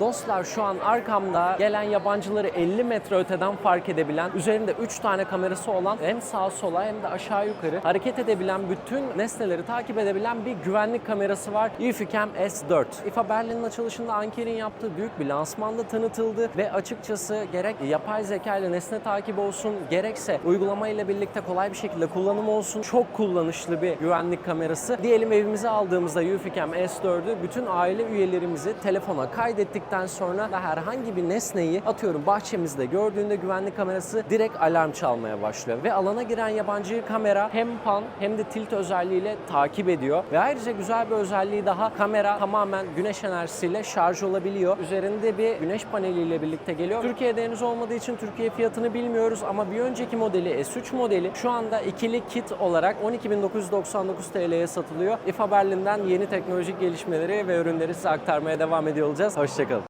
Dostlar şu an arkamda gelen yabancıları 50 metre öteden fark edebilen, üzerinde 3 tane kamerası olan hem sağa sola hem de aşağı yukarı hareket edebilen bütün nesneleri takip edebilen bir güvenlik kamerası var. Eufycam S4. IFA Berlin'in açılışında Anker'in yaptığı büyük bir lansmanda tanıtıldı ve açıkçası gerek yapay zeka ile nesne takibi olsun gerekse uygulama ile birlikte kolay bir şekilde kullanımı olsun çok kullanışlı bir güvenlik kamerası. Diyelim evimize aldığımızda Eufycam S4'ü bütün aile üyelerimizi telefona kaydettikten sonra da herhangi bir nesneyi atıyorum bahçemizde gördüğünde güvenlik kamerası direkt alarm çalmaya başlıyor ve alana giren yabancı kamera hem pan hem de tilt özelliğiyle takip ediyor ve ayrıca güzel bir özelliği daha kamera tamamen güneş enerjisiyle şarj olabiliyor. Üzerinde bir güneş paneliyle birlikte geliyor. Türkiye'de henüz olmadığı için Türkiye fiyatını bilmiyoruz ama bir önceki modeli S3 modeli şu anda ikili kit olarak 12.999 TL'ye satılıyor. IFA Berlin'den yeni teknolojik gelişmeleri ve ürünleri size aktarmaya devam ediyor olacağız. Hoşçakalın.